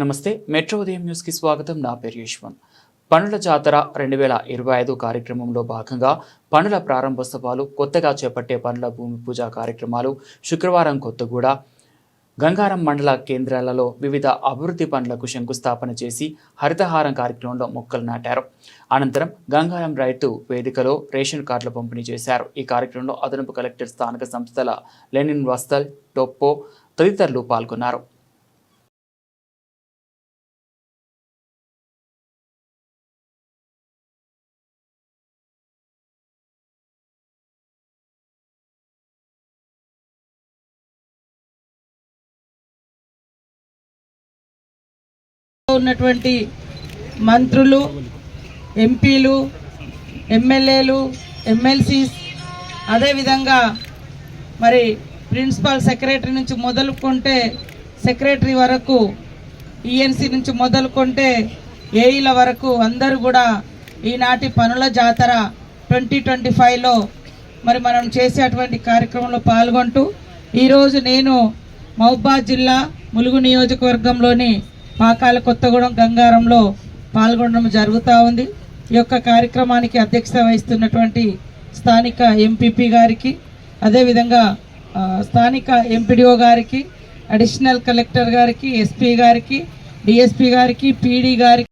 నమస్తే మెట్రో ఉదయం న్యూస్కి స్వాగతం. నా పేరు యశ్వంత్ పనుల జాతర రెండు వేల ఇరవై ఐదు కార్యక్రమంలో భాగంగా పనుల ప్రారంభోత్సవాలు కొత్తగా చేపట్టే పనుల భూమి పూజ కార్యక్రమాలు శుక్రవారం కొత్తగూడ గంగారం మండల కేంద్రాలలో వివిధ అభివృద్ధి పనులకు శంకుస్థాపన చేసి హరితహారం కార్యక్రమంలో మొక్కలు నాటారు. అనంతరం గంగారం రైతు వేదికలో రేషన్ కార్డుల పంపిణీ చేశారు. ఈ కార్యక్రమంలో అదనపు కలెక్టర్ స్థానిక సంస్థల లెనిన్ వస్తల్ టొప్పో తదితరులు పాల్గొన్నారు. ఉన్నటువంటి మంత్రులు ఎంపీలు ఎమ్మెల్యేలు ఎమ్మెల్సీస్ అదేవిధంగా మరి ప్రిన్సిపల్ సెక్రటరీ నుంచి మొదలుకుంటే సెక్రటరీ వరకు ఈఎన్సీ నుంచి మొదలుకుంటే ఏఈల వరకు అందరూ కూడా ఈనాటి పనుల జాతర ట్వంటీ ట్వంటీ ఫైవ్లో మరి మనం చేసేటువంటి కార్యక్రమంలో పాల్గొంటూ ఈరోజు నేను మహబాద్ జిల్లా ములుగు నియోజకవర్గంలోని పాకాల కొత్తగూడెం గంగారంలో పాల్గొనడం జరుగుతూ ఉంది. ఈ యొక్క కార్యక్రమానికి అధ్యక్షత వహిస్తున్నటువంటి స్థానిక ఎంపీపీ గారికి అదేవిధంగా స్థానిక ఎంపీడీఓ గారికి అడిషనల్ కలెక్టర్ గారికి ఎస్పీ గారికి డిఎస్పీ గారికి పీడీ గారికి